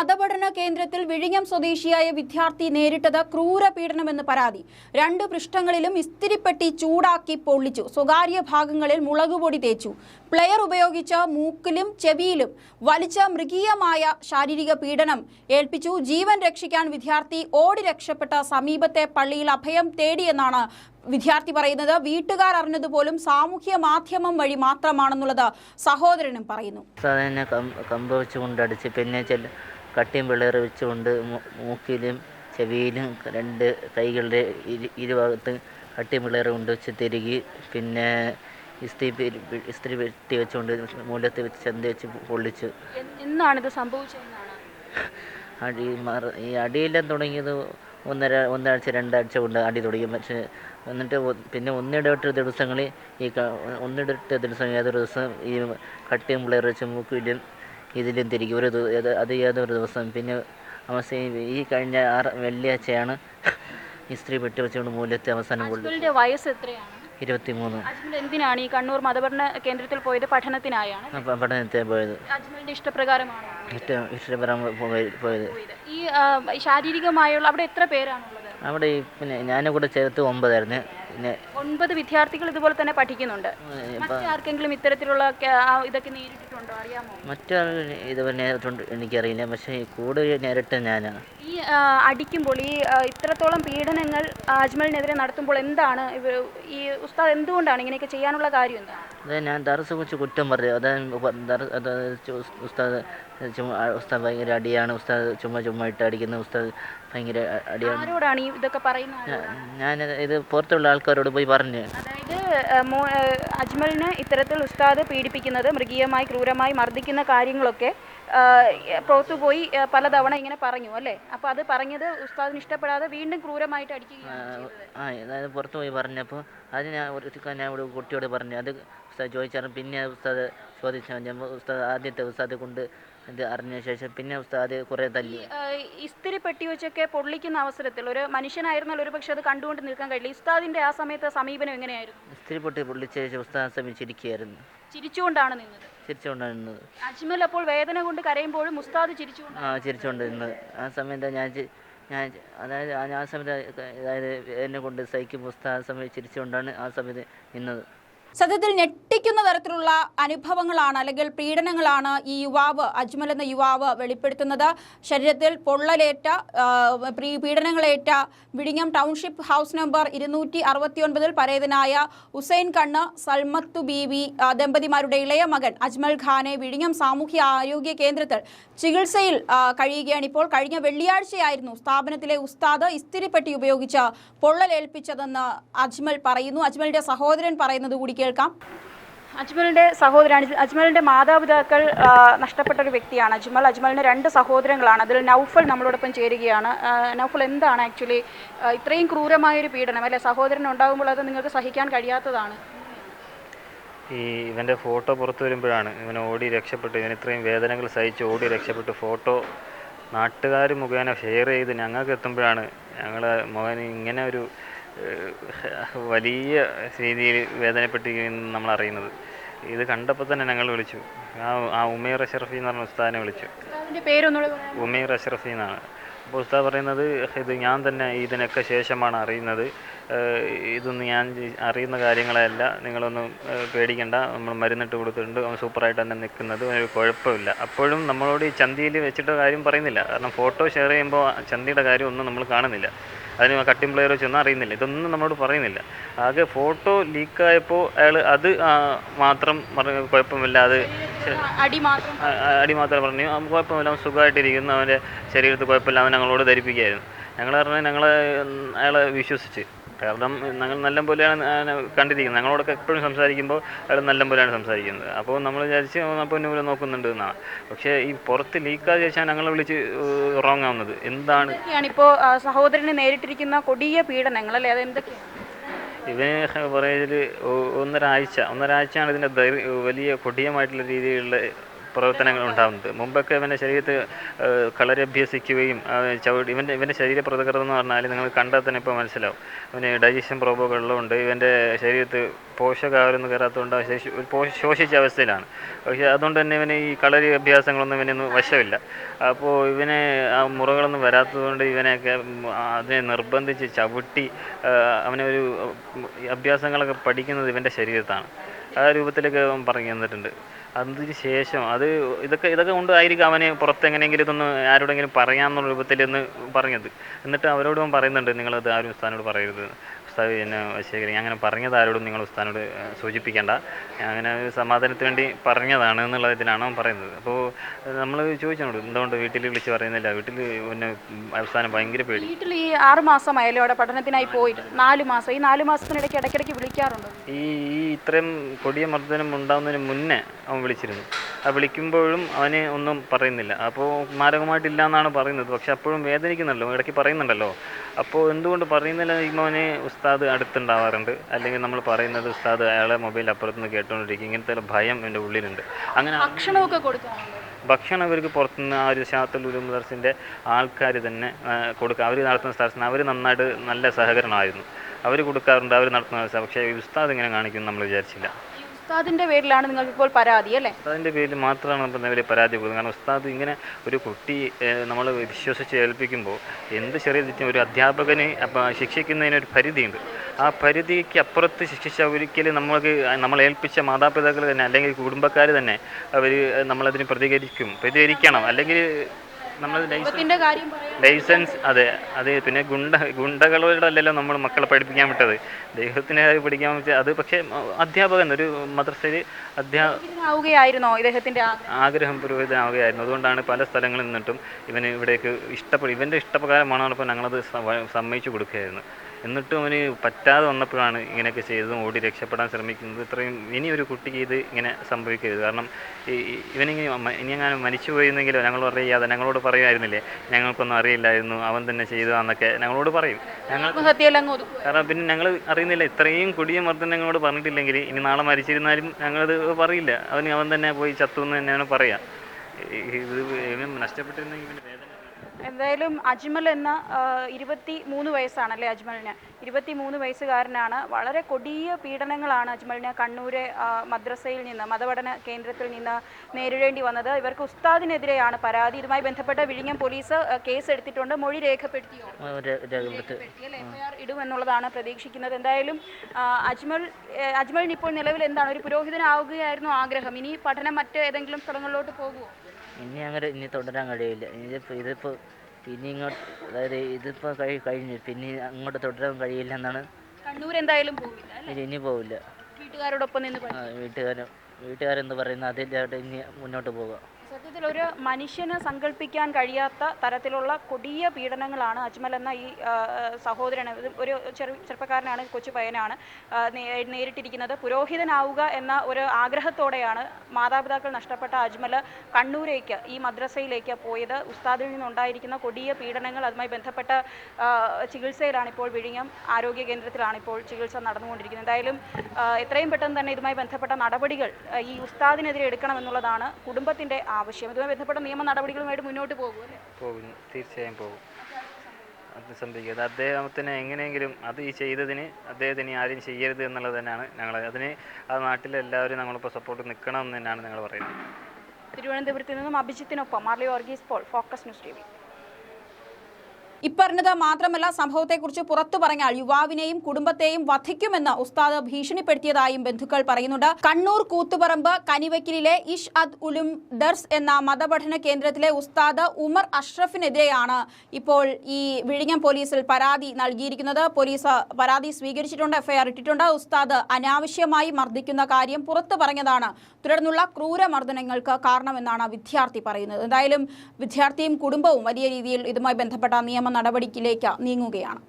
മതപഠന കേന്ദ്രത്തിൽ വിഴിഞ്ഞം സ്വദേശിയായ വിദ്യാർത്ഥി നേരിട്ടത് ക്രൂര പീഡനമെന്ന് പരാതി. രണ്ട് പൃഷ്ഠങ്ങളിലും ഇസ്തിരിപ്പെട്ടി ചൂടാക്കി പൊള്ളിച്ചു. സ്വകാര്യ ഭാഗങ്ങളിൽ മുളകുപൊടി തേച്ചു. പ്ലെയർ ഉപയോഗിച്ച മൂക്കിലും ചെവിയിലും വലിച്ച മൃഗീയമായ ശാരീരിക പീഡനം ഏൽപ്പിച്ചു. ജീവൻ രക്ഷിക്കാൻ വിദ്യാർത്ഥി ഓടി രക്ഷപ്പെട്ട സമീപത്തെ പള്ളിയിൽ അഭയം തേടിയെന്നാണ് വിദ്യാർത്ഥി പറയുന്നത്. വീട്ടുകാർ അറിഞ്ഞതുപോലും സാമൂഹ്യ മാധ്യമം വഴി മാത്രമാണെന്നുള്ളത് സഹോദരനും പറയുന്നു. കമ്പ് കട്ടിയും പിള്ളേർ വെച്ചുകൊണ്ട് മൂക്കിലും ചെവിയിലും രണ്ട് കൈകളുടെ ഇരു ഇരുഭാഗത്ത് കട്ടിയും പിള്ളേർ കൊണ്ട് വെച്ച് തിരുകി പിന്നെ ഇസ്തിരി ഇസ്തിരി പെട്ടി വെച്ചുകൊണ്ട് മൂലത്ത് വെച്ച് ചന്ത വെച്ച് പൊള്ളിച്ചു. എന്നാണിത് സംഭവിച്ചതെന്നാണ് അടി മറ ഈ അടിയെല്ലാം തുടങ്ങിയത് ഒന്നര ഒന്നാഴ്ച രണ്ടാഴ്ച കൊണ്ട് അടി തുടങ്ങി. പക്ഷേ എന്നിട്ട് പിന്നെ ഒന്നിടവിട്ട ദിവസങ്ങളിൽ ഈ ഒന്നിടവിട്ട ദിവസം ഏതൊരു ദിവസം ഈ കട്ടിയും പിള്ളേർ വെച്ച് മൂക്കിലും ഇതിലും തിരികെ ഒരു അത് ഏതൊരു ദിവസം. പിന്നെ അവസാനം ഈ കഴിഞ്ഞ ആറ് വെള്ളിയാഴ്ചയാണ് ഈ സ്ത്രീ പെട്ടി വെച്ചുകൊണ്ട് മൂലത്തെ അവസാനം വയസ്സ് എത്രയാണ്? എന്തിനാണ് ഈ കണ്ണൂർ മതപഠന കേന്ദ്രത്തിൽ പോയത്? പഠനത്തിനായാണ്. പഠനത്തെ പോയത്. ഇഷ്ടപ്രകാരമാണ് ഇഷ്ടപ്രകാരം പോയത്. ഈ ശാരീരികമായുള്ള അവിടെ എത്ര പേരാണുള്ളത്? അവിടെ പിന്നെ ഞാനും കൂടെ ചേർത്ത് ഒമ്പതായിരുന്നു. പിന്നെ ഒൻപത് വിദ്യാർത്ഥികൾ ഇതുപോലെ തന്നെ പഠിക്കുന്നുണ്ട്. ആർക്കെങ്കിലും ഇത്തരത്തിലുള്ള ഇതൊക്കെ നേരിട്ടിട്ടുണ്ടോ അറിയാമോ? മറ്റാൾ ഇത് നേരിട്ടുണ്ട് എനിക്കറിയില്ല. പക്ഷേ കൂടുതൽ നേരിട്ട് ഞാനാണ് ഈ അടിക്കുമ്പോൾ ഈ ഇത്രത്തോളം പീഡനങ്ങൾ അജ്മലിനെതിരെ നടത്തുമ്പോൾ എന്താണ് ഈ ഉസ്താദ് എന്തുകൊണ്ടാണ് ഇങ്ങനെയൊക്കെ ചെയ്യാനുള്ള കാര്യം എന്താണ്? അത് ഞാൻ ദർസ് കുറിച്ച് കുറ്റം പറഞ്ഞു അതായത് അത് ഉസ്താദ് ചുമ്മാ ഉസ്താദ് ഭയങ്കര അടിയാണ്. ഉസ്താദ് ചുമ്മാ ചുമ്മാ ഇട്ട് അടിക്കുന്ന ഉസ്താദ് ഭയങ്കര അടിയാണ്. ഇതൊക്കെ പറയുന്നത് ഞാൻ ഇത് പുറത്തുള്ള ആൾക്കാരോട് പോയി പറഞ്ഞു. അതായത് അജ്മലിനെ ഇത്തരത്തിൽ ഉസ്താദ് പീഡിപ്പിക്കുന്നത് മൃഗീയമായി ക്രൂരമായി മർദ്ദിക്കുന്ന കാര്യങ്ങളൊക്കെ പുറത്തു പോയി പലതവണ ഇങ്ങനെ പറഞ്ഞു അല്ലേ? അപ്പോൾ അത് പറഞ്ഞത് ഉസ്താദിന് ഇഷ്ടപ്പെടാതെ വീണ്ടും ക്രൂരമായിട്ട് അടിക്കുകയാണ്. ആ അതായത് പുറത്തു പോയി പറഞ്ഞപ്പോൾ അത് ഞാൻ ഒരു ഞാൻ ഒരു കുട്ടിയോട് പറഞ്ഞു അത് ഉസ്താദ് ചോദിച്ചാൽ പിന്നെ ഉസ്താദ് ചോദിച്ചാൽ ഉസ്താദ് ആദ്യത്തെ ഉസ്താദ് കൊണ്ട് ഇത് അറിഞ്ഞ ശേഷം പിന്നെ ഉസ്താദ് കുറേ തല്ലി. ഇസ്തിരി പെട്ടി വെച്ചൊക്കെ പൊള്ളിക്കുന്ന അവസരത്തിൽ ഒരു മനുഷ്യനായിരുന്നാൽ ഒരു പക്ഷെ അത് കണ്ടുകൊണ്ട് നിൽക്കാൻ കഴിയില്ല. ഉസ്താദിന്റെ ആ സമയത്ത് സമീപനം എങ്ങനെയായിരുന്നു? ഇസ്തിരി പൊട്ടി പൊള്ളിച്ച ശേഷം ഉസ്താദ് ശ്രമിച്ചിരിക്കുകയായിരുന്നു ചിരിച്ചുകൊണ്ടാണ് നിന്നത്. ചിരിച്ചുകൊണ്ടിരുന്നത്. അജ്മൽ അപ്പോൾ വേദന കൊണ്ട് കരയുമ്പോഴും ഉസ്താദ് ചിരിച്ചുകൊണ്ട് ആ ചിരിച്ചുകൊണ്ടിരുന്നത്. ആ സമയത്ത് ഞാൻ ചി- ഞാൻ ചി- അതായത് ആ- ആ സമയത്ത് അതായത് എന്നെ കൊണ്ട് സഹിക്കും ഉസ്താദ് ആ സമയത്ത് ചിരിച്ചുകൊണ്ടാണ് ആ സമയത്ത് നിന്നത്. സത്യത്തിൽ ഞെട്ടിക്കുന്ന തരത്തിലുള്ള അനുഭവങ്ങളാണ് അല്ലെങ്കിൽ പീഡനങ്ങളാണ് ഈ യുവാവ് അജ്മൽ എന്ന യുവാവ് വെളിപ്പെടുത്തുന്നത്. ശരീരത്തിൽ പൊള്ളലേറ്റ പ്രീ- പീഡനങ്ങളേറ്റ വിഴിഞ്ഞം ടൗൺഷിപ്പ് ഹൗസ് നമ്പർ ഇരുന്നൂറ്റി അറുപത്തി ഒൻപതിൽ പരേതനായ ഹുസൈൻ കണ്ണ് സൽമത്തു ബീവി ദമ്പതിമാരുടെ ഇളയ മകൻ അജ്മൽ ഖാനെ വിഴിഞ്ഞം സാമൂഹ്യ ആരോഗ്യ കേന്ദ്രത്തിൽ ചികിത്സയിൽ കഴിയുകയാണ് ഇപ്പോൾ. കഴിഞ്ഞ വെള്ളിയാഴ്ചയായിരുന്നു സ്ഥാപനത്തിലെ ഉസ്താദ് ഇസ്തിരിപ്പെട്ടി ഉപയോഗിച്ച് പൊള്ളലേൽപ്പിച്ചതെന്ന് അജ്മൽ പറയുന്നു. അജ്മലിന്റെ സഹോദരൻ പറയുന്നത് കൂടി കേൾക്കാം. അജ്മലിന്റെ സഹോദരൻ അജ്മലിന്റെ മാതാപിതാക്കൾ നഷ്ടപ്പെട്ട ഒരു വ്യക്തിയാണ് അജ്മൽ. അജ്മലിന് രണ്ട് സഹോദരങ്ങളാണ്. അതിൽ നൗഫൽ നമ്മളോടൊപ്പം ചേരുകയാണ്. നൌഫൽ എന്താണ് ആക്ച്വലി? ഇത്രയും ക്രൂരമായ ഒരു പീഡനം അല്ലെ? സഹോദരൻ ഉണ്ടാകുമ്പോൾ അത് നിങ്ങൾക്ക് സഹിക്കാൻ കഴിയാത്തതാണ്. ഈ ഇവന്റെ ഫോട്ടോ പുറത്തു വരുമ്പോഴാണ് ഇവൻ ഓടി രക്ഷപ്പെട്ട് ഇവൻ ഇത്രയും വേദനകൾ സഹിച്ച് ഓടി രക്ഷപ്പെട്ട്. ഫോട്ടോ നാട്ടുകാർ മുഖേന ഷെയർ ചെയ്ത് ഞങ്ങൾക്ക് എത്തുമ്പോഴാണ് ഞങ്ങൾ മകൻ ഇങ്ങനെ ഒരു വലിയ രീതിയിൽ വേദനപ്പെട്ടിരിക്കുന്നു നമ്മൾ അറിയുന്നത്. ഇത് കണ്ടപ്പോൾ തന്നെ ഞങ്ങൾ വിളിച്ചു. ആ ആ ഉമേർ അഷറഫി എന്ന് പറഞ്ഞ ഉസ്താദിനെ വിളിച്ചു? ഉമേർ അഷറഫി എന്നാണ്. അപ്പോൾ ഉസ്താദ് പറയുന്നത് ഇത് ഞാൻ തന്നെ ഇതിനൊക്കെ ശേഷമാണ് അറിയുന്നത്. ഇതൊന്നും ഞാൻ അറിയുന്ന കാര്യങ്ങളല്ല നിങ്ങളൊന്നും പേടിക്കണ്ട. നമ്മൾ മരുന്നിട്ട് കൊടുത്തിട്ടുണ്ട്. അവൻ സൂപ്പറായിട്ട് തന്നെ നിൽക്കുന്നത്. ഒരു കുഴപ്പമില്ല. അപ്പോഴും നമ്മളോട് ഈ ചന്തിയിൽ വെച്ചിട്ട് കാര്യം പറയുന്നില്ല. കാരണം ഫോട്ടോ ഷെയർ ചെയ്യുമ്പോൾ ചന്തിയുടെ കാര്യം ഒന്നും നമ്മൾ കാണുന്നില്ല. അതിന് കട്ടിംഗ് പ്ലെയർ വെച്ചൊന്നും അറിയുന്നില്ല. ഇതൊന്നും നമ്മളോട് പറയുന്നില്ല. ആകെ ഫോട്ടോ ലീക്കായപ്പോൾ അയാൾ അത് മാത്രം പറഞ്ഞു കുഴപ്പമില്ല. അത് അടി മാത്രം പറഞ്ഞു. കുഴപ്പമില്ല. അവൻ സുഖമായിട്ടിരിക്കുന്നു. അവന്റെ ശരീരത്തിൽ കുഴപ്പമില്ല. അവൻ ഞങ്ങളോട് ധരിപ്പിക്കുകയായിരുന്നു. ഞങ്ങൾ പറഞ്ഞു ഞങ്ങൾ അയാളെ വിശ്വസിച്ച്. കാരണം ഞങ്ങൾ നല്ല പോലെയാണ് കണ്ടിരിക്കുന്നത്. ഞങ്ങളോടൊക്കെ എപ്പോഴും സംസാരിക്കുമ്പോൾ അയാൾ നല്ല പോലെയാണ് സംസാരിക്കുന്നത്. അപ്പോൾ നമ്മൾ വിചാരിച്ച് അപ്പോൾ ന്യൂൽ നോക്കുന്നുണ്ട് എന്നാണ്. പക്ഷേ ഈ പുറത്ത് ലീക്കാതെ ശേഷം ഞങ്ങളെ വിളിച്ച് റോങ് ആവുന്നത് എന്താണ്? ഇപ്പോൾ സഹോദരന് നേരിട്ടിരിക്കുന്ന കൊടിയ പീഡനങ്ങൾ അല്ലേ? അത് എന്തൊക്കെയാണ് ഇവന് പറയുന്നതിൽ ഒന്നരാഴ്ച. ഒന്നരാഴ്ചയാണ് ഇതിന്റെ വലിയ കൊടിയമായിട്ടുള്ള രീതിയിലുള്ള പ്രവർത്തനങ്ങൾ ഉണ്ടാകുന്നത് മുമ്പൊക്കെ ഇവന്റെ ശരീരത്തിൽ കളരഭ്യസിക്കുകയും ചവിട്ടി ഇവന്റെ ഇവന്റെ ശരീര പ്രതികരണം എന്ന് പറഞ്ഞാൽ നിങ്ങൾ കണ്ടാൽ തന്നെ ഇപ്പോൾ മനസ്സിലാവും. ഇവന് ഡൈജഷൻ പ്രോബ്ലമുള്ളതുകൊണ്ട് ഇവന്റെ ശരീരത്തിൽ പോഷകാഹാരമൊന്നും കയറാത്തതുകൊണ്ട് ഒരു ശോഷിച്ച അവസ്ഥയിലാണ്. പക്ഷേ അതുകൊണ്ട് തന്നെ ഇവന് ഈ കളരി അഭ്യാസങ്ങളൊന്നും ഇവനൊന്നും വശമില്ല. അപ്പോൾ ഇവനെ ആ മുറകളൊന്നും വരാത്തതുകൊണ്ട് ഇവനെയൊക്കെ അതിനെ നിർബന്ധിച്ച് ചവിട്ടി അവനെ ഒരു അഭ്യാസങ്ങളൊക്കെ പഠിക്കുന്നത് ഇവന്റെ ശരീരത്താണ്. ആ രൂപത്തിലൊക്കെ പറഞ്ഞു തന്നിട്ടുണ്ട്. അതിന് ശേഷം അത് ഇതൊക്കെ ഇതൊക്കെ കൊണ്ടായിരിക്കും അവന് പുറത്ത് എങ്ങനെയെങ്കിലും ഇതൊന്ന് ആരോടെങ്കിലും പറയാമെന്നുള്ള രൂപത്തിൽ ഒന്ന് പറഞ്ഞത്. എന്നിട്ട് അവരോടും പറയുന്നുണ്ട് നിങ്ങളത് ആരും ഉസ്താദിനോട് പറയരുത്. ഉസ്താദ് എന്നെ വശീകരിക്കും അങ്ങനെ പറഞ്ഞത് ആരോടും നിങ്ങൾ ഉസ്താനോട് ഏഹ്, സൂചിപ്പിക്കേണ്ട. അങ്ങനെ ഒരു സമാധാനത്തിന് വേണ്ടി പറഞ്ഞതാണ് എന്നുള്ള ഇതിലാണ് അവൻ പറയുന്നത്. അപ്പോൾ നമ്മൾ ചോദിച്ചോളൂ എന്തുകൊണ്ട് വീട്ടിൽ വിളിച്ച് പറയുന്നില്ല? വീട്ടിൽ പിന്നെ അവസാനം ഭയങ്കര പേടി. വീട്ടിൽ ഈ ആറ് മാസമായാലും അവിടെ പഠനത്തിനായി പോയിട്ട് നാല് മാസം ഈ നാല് മാസത്തിനിടയ്ക്ക് ഇടയ്ക്കിടയ്ക്ക് വിളിക്കാറുണ്ട്? ഈ ഈ ഇത്രയും കൊടിയ മർദ്ദനം ഉണ്ടാകുന്നതിന് മുന്നേ അവൻ വിളിച്ചിരുന്നു. വിളിക്കുമ്പോഴും അവന് ഒന്നും പറയുന്നില്ല. അപ്പോൾ മാരകമായിട്ടില്ല എന്നാണ് പറയുന്നത്. പക്ഷെ അപ്പോഴും വേദനിക്കുന്നുണ്ടല്ലോ ഇടയ്ക്ക് പറയുന്നുണ്ടല്ലോ. അപ്പോൾ എന്തുകൊണ്ട് പറയുന്നില്ല അവന് ഉസ്താദ് അടുത്തുണ്ടാവാറുണ്ട്? അല്ലെങ്കിൽ നമ്മൾ പറയുന്നത് ഉസ്താദ് അയാളെ മൊബൈൽ അപ്പുറത്തുനിന്ന് കേട്ടുകൊണ്ടിരിക്കും ഇങ്ങനത്തെ ഭയം എന്റെ ഉള്ളിലുണ്ട്. അങ്ങനെ ഭക്ഷണമൊക്കെ കൊടുക്കാറുണ്ടോ? ഭക്ഷണം അവർക്ക് പുറത്തുനിന്ന് ആ ഒരു ഷാത്തുൽ ഉലൂം ആൾക്കാർ തന്നെ കൊടുക്കുക അവർ നടത്തുന്ന സ്ഥലത്ത് അവർ നന്നായിട്ട് നല്ല സഹകരണമായിരുന്നു. അവർ കൊടുക്കാറുണ്ട് അവർ നടത്തുന്ന പക്ഷേ ഈ ഉസ്താദ് ഇങ്ങനെ കാണിക്കും നമ്മൾ വിചാരിച്ചില്ല. ഉസ്താദിന്റെ പേരിലാണ് നിങ്ങൾക്ക് ഇപ്പോൾ പരാതി അല്ലേ? ഉസ്താദിന്റെ പേരിൽ മാത്രമാണ് നമ്മൾ പരാതി കൊടുക്കുന്നത്. കാരണം ഉസ്താദ് ഇങ്ങനെ ഒരു കുട്ടി നമ്മൾ വിശ്വസിച്ച് ഏൽപ്പിക്കുമ്പോൾ എന്ത് ചെറിയ തെറ്റും ഒരു അധ്യാപകനെ ശിക്ഷിക്കുന്നതിനൊരു പരിധിയുണ്ട്. ആ പരിധിക്ക് അപ്പുറത്ത് ശിക്ഷിച്ച ഒരിക്കലും നമ്മൾക്ക് നമ്മൾ ഏൽപ്പിച്ച മാതാപിതാക്കൾ തന്നെ അല്ലെങ്കിൽ കുടുംബക്കാർ തന്നെ അവർ നമ്മളതിന് പ്രതികരിക്കും. പ്രതികരിക്കണം. അല്ലെങ്കിൽ നമ്മൾ ലൈസൻസ് അതെ അതെ പിന്നെ ഗുണ്ട ഗുണ്ടകളോടല്ലല്ലോ നമ്മൾ മക്കളെ പഠിപ്പിക്കാൻ വിട്ടത്. ദൈവത്തിനെ പഠിക്കാൻ വെച്ചാൽ അത് പക്ഷേ അധ്യാപകൻ ഒരു മദ്രസയിൽ അധ്യാപകയായിരുന്നോ ഇദ്ദേഹത്തിന്റെ ആഗ്രഹം? പുരോഹിതനാവുകയായിരുന്നു. അതുകൊണ്ടാണ് പല സ്ഥലങ്ങളിൽ നിന്നിട്ടും ഇവന് ഇവിടേക്ക് ഇഷ്ടപ്പെടും ഇവന്റെ ഇഷ്ടപ്രകാരമാണ് ഞങ്ങളത് സമ്മതിച്ചു കൊടുക്കുകയായിരുന്നു. എന്നിട്ടും അവന് പറ്റാതെ വന്നപ്പോഴാണ് ഇങ്ങനെയൊക്കെ ചെയ്തതും ഓടി രക്ഷപ്പെടാൻ ശ്രമിക്കുന്നത്. ഇത്രയും ഇനി ഒരു കുട്ടിക്ക് ഇത് ഇങ്ങനെ സംഭവിക്കരുത്. കാരണം ഇവനിങ്ങനെ ഇനി അങ്ങനെ മരിച്ചു പോയിരുന്നെങ്കിലോ? ഞങ്ങൾ അറിയാതെ ഞങ്ങളോട് പറയുമായിരുന്നില്ലേ? ഞങ്ങൾക്കൊന്നും അറിയില്ലായിരുന്നു. അവൻ തന്നെ ചെയ്തതാന്നൊക്കെ ഞങ്ങളോട് പറയും. ഞങ്ങൾ കാരണം പിന്നെ ഞങ്ങൾ അറിയുന്നില്ല. ഇത്രയും കൊടിയ മർദ്ദം ഞങ്ങളോട് പറഞ്ഞിട്ടില്ലെങ്കിൽ ഇനി നാളെ മരിച്ചിരുന്നാലും ഞങ്ങളത് പറയില്ല. അവന് അവൻ തന്നെ പോയി ചത്തു എന്ന് തന്നെ അവന് പറയാം ഇത് നഷ്ടപ്പെട്ടിരുന്നെങ്കിൽ പിന്നെ എന്തായാലും അജ്മൽ എന്ന ഇരുപത്തി മൂന്ന് വയസ്സാണല്ലേ അജ്മലിന്. ഇരുപത്തി മൂന്ന് വയസ്സുകാരനാണ്. വളരെ കൊടിയ പീഡനങ്ങളാണ് അജ്മലിന് കണ്ണൂരെ മദ്രസയിൽ നിന്ന് മതപഠന കേന്ദ്രത്തിൽ നിന്ന് നേരിടേണ്ടി വന്നത്. ഇവർക്ക് ഉസ്താദിനെതിരെയാണ് പരാതി. ഇതുമായി ബന്ധപ്പെട്ട വിഴിഞ്ഞം പോലീസ് കേസ് എടുത്തിട്ടുണ്ട് മൊഴി രേഖപ്പെടുത്തിയോ? ഇടുമെന്നുള്ളതാണ് പ്രതീക്ഷിക്കുന്നത്. എന്തായാലും അജ്മൽ അജ്മലിന് ഇപ്പോൾ നിലവിൽ എന്താണ്? ഒരു പുരോഹിതനാവുകയായിരുന്നു ആഗ്രഹം. ഇനി പഠനം മറ്റ് ഏതെങ്കിലും സ്ഥലങ്ങളിലോട്ട് പോകുമോ? ഇനി അങ്ങനെ ഇനി തുടരാൻ കഴിയില്ല. ഇതിപ്പോൾ ഇതിപ്പോൾ പിന്നെ ഇങ്ങോട്ട് അതായത് ഇതിപ്പോൾ കഴി കഴിഞ്ഞു. പിന്നെ അങ്ങോട്ട് തുടരാൻ കഴിയില്ല എന്നാണ് കണ്ണൂർ എന്തായാലും പോവില്ല ഇനി പോവില്ല. വീട്ടുകാരോടൊപ്പം വീട്ടുകാരും വീട്ടുകാരെന്ത് പറയുന്നു അതിന്റെ ഇനി മുന്നോട്ട് പോകാം സത്യത്തിൽ ഒരു മനുഷ്യന് സങ്കല്പിക്കാൻ കഴിയാത്ത തരത്തിലുള്ള കൊടിയ പീഡനങ്ങളാണ് അജ്മൽ എന്ന ഈ സഹോദരന് ഒരു ചെറു ചെറുപ്പക്കാരനാണ് കൊച്ചു പയ്യനാണ്. നേരിട്ടിരിക്കുന്നത്. പുരോഹിതനാവുക എന്ന ഒരു ആഗ്രഹത്തോടെയാണ് മാതാപിതാക്കൾ നഷ്ടപ്പെട്ട അജ്മൽ കണ്ണൂരേക്ക് ഈ മദ്രസയിലേക്ക് പോയത്. ഉസ്താദിൽ നിന്നുണ്ടായിരിക്കുന്ന കൊടിയ പീഡനങ്ങൾ അതുമായി ബന്ധപ്പെട്ട ചികിത്സയിലാണ് ഇപ്പോൾ വിഴിഞ്ഞം ആരോഗ്യ കേന്ദ്രത്തിലാണ് ഇപ്പോൾ ചികിത്സ നടന്നുകൊണ്ടിരിക്കുന്നത്. എന്തായാലും എത്രയും പെട്ടെന്ന് തന്നെ ഇതുമായി ബന്ധപ്പെട്ട നടപടികൾ ഈ ഉസ്താദിനെതിരെ എടുക്കണമെന്നുള്ളതാണ് കുടുംബത്തിന്റെ ആവശ്യം. ഇതുമായി ബന്ധപ്പെട്ട നിയമ നടപടികളുമായിട്ട് മുന്നോട്ട് പോകും അല്ലേ? പോകും. തീർച്ചയായും പോകും. അത് സംഭവിക്കും. അത് അദ്ദേഹത്തിന് എങ്ങനെയെങ്കിലും അത് ഈ ചെയ്തതിന് അദ്ദേഹത്തിന് ആരും ചെയ്യരുത് എന്നുള്ളത് തന്നെയാണ് ഞങ്ങൾ അതിന് ആ നാട്ടിലെല്ലാവരും നമ്മളിപ്പോൾ സപ്പോർട്ട് നിൽക്കണം എന്ന് തന്നെയാണ് ഞങ്ങൾ പറയുന്നത്. തിരുവനന്തപുരത്ത് നിന്നും അഭിജിത്തിനൊപ്പം Marli Varghese Paul focus news T ഇപ്പറഞ്ഞത് മാത്രമല്ല സംഭവത്തെക്കുറിച്ച് പുറത്തു പറഞ്ഞാൽ യുവാവിനെയും കുടുംബത്തെയും വധിക്കുമെന്ന് ഉസ്താദ് ഭീഷണിപ്പെടുത്തിയതായും ബന്ധുക്കൾ പറയുന്നുണ്ട്. കണ്ണൂർ കൂത്തുപറമ്പ് കനിവക്കിലെ ഇഷ് അദ് ഉലും ദർസ് എന്ന മതപഠന കേന്ദ്രത്തിലെ ഉസ്താദ് ഉമർ അഷ്റഫിനെതിരെയാണ് ഇപ്പോൾ ഈ വിഴിഞ്ഞം പോലീസിൽ പരാതി നൽകിയിരിക്കുന്നത്. പോലീസ് പരാതി സ്വീകരിച്ചിട്ടുണ്ട് എഫ്ഐആർ ഇട്ടിട്ടുണ്ട്. ഉസ്താദ് അനാവശ്യമായി മർദ്ദിക്കുന്ന കാര്യം പുറത്തു പറഞ്ഞതാണ്. തുടർന്നുള്ള ക്രൂരമർദ്ദനങ്ങൾക്ക് കാരണമെന്നാണ് വിദ്യാർത്ഥി പറയുന്നത്. എന്തായാലും വിദ്യാർത്ഥിയും കുടുംബവും വലിയ രീതിയിൽ ഇതുമായി ബന്ധപ്പെട്ട നിയമ നടപടിക്കിലേക്ക് നീങ്ങുകയാണ്